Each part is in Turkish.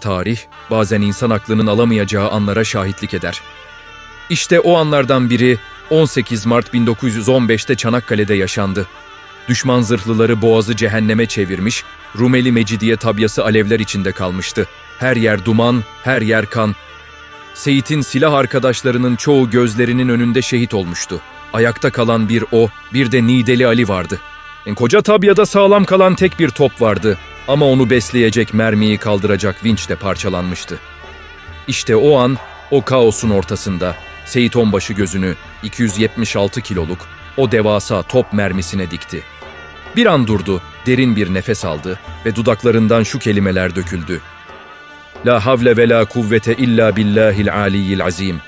Tarih bazen insan aklının alamayacağı anlara şahitlik eder. İşte o anlardan biri 18 Mart 1915'te Çanakkale'de yaşandı. Düşman zırhlıları boğazı cehenneme çevirmiş, Rumeli Mecidiye tabyası alevler içinde kalmıştı. Her yer duman, her yer kan. Seyit'in silah arkadaşlarının çoğu gözlerinin önünde şehit olmuştu. Ayakta kalan bir o, bir de Nideli Ali vardı. En koca tabyada sağlam kalan tek bir top vardı ama onu besleyecek mermiyi kaldıracak vinç de parçalanmıştı. İşte o an, o kaosun ortasında Seyit Onbaşı gözünü 276 kiloluk o devasa top mermisine dikti. Bir an durdu, derin bir nefes aldı ve dudaklarından şu kelimeler döküldü. La havle ve la kuvvete illa billahil aliyyil azim.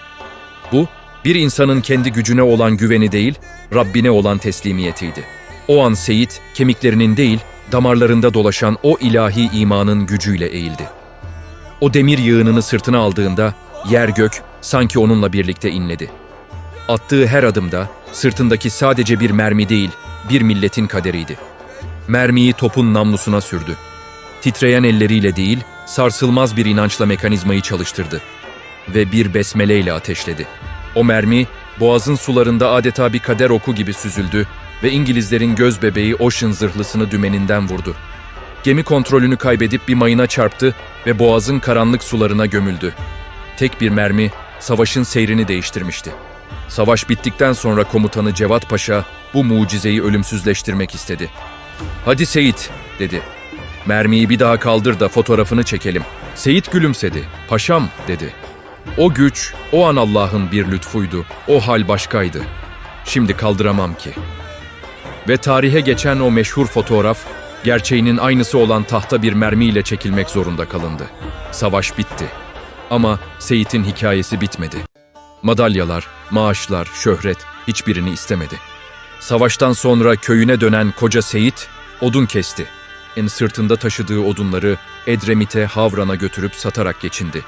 Bu, bir insanın kendi gücüne olan güveni değil, Rabbine olan teslimiyetiydi. O an Seyit, kemiklerinin değil, damarlarında dolaşan o ilahi imanın gücüyle eğildi. O demir yığınını sırtına aldığında, yer gök sanki onunla birlikte inledi. Attığı her adımda, sırtındaki sadece bir mermi değil, bir milletin kaderiydi. Mermiyi topun namlusuna sürdü. Titreyen elleriyle değil, sarsılmaz bir inançla mekanizmayı çalıştırdı. Ve bir besmeleyle ateşledi. O mermi, boğazın sularında adeta bir kader oku gibi süzüldü ve İngilizlerin göz bebeği Ocean zırhlısını dümeninden vurdu. Gemi kontrolünü kaybedip bir mayına çarptı ve boğazın karanlık sularına gömüldü. Tek bir mermi, savaşın seyrini değiştirmişti. Savaş bittikten sonra komutanı Cevat Paşa bu mucizeyi ölümsüzleştirmek istedi. Hadi Seyit, dedi. Mermiyi bir daha kaldır da fotoğrafını çekelim. Seyit gülümsedi. Paşam, dedi. O güç, o an Allah'ın bir lütfuydu. O hal başkaydı. Şimdi kaldıramam ki. Ve tarihe geçen o meşhur fotoğraf, gerçeğinin aynısı olan tahta bir mermiyle çekilmek zorunda kalındı. Savaş bitti. Ama Seyit'in hikayesi bitmedi. Madalyalar, maaşlar, şöhret hiçbirini istemedi. Savaştan sonra köyüne dönen koca Seyit odun kesti. En sırtında taşıdığı odunları Edremit'e, Havran'a götürüp satarak geçindi.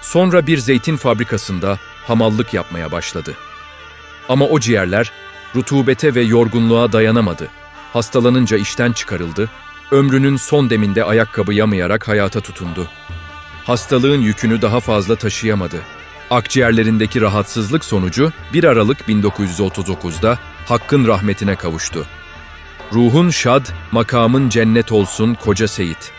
Sonra bir zeytin fabrikasında hamallık yapmaya başladı. Ama o ciğerler rutubete ve yorgunluğa dayanamadı. Hastalanınca işten çıkarıldı, ömrünün son deminde ayakkabı yamayarak hayata tutundu. Hastalığın yükünü daha fazla taşıyamadı. Akciğerlerindeki rahatsızlık sonucu 1 Aralık 1939'da Hakk'ın rahmetine kavuştu. Ruhun şad, makamın cennet olsun koca Seyit.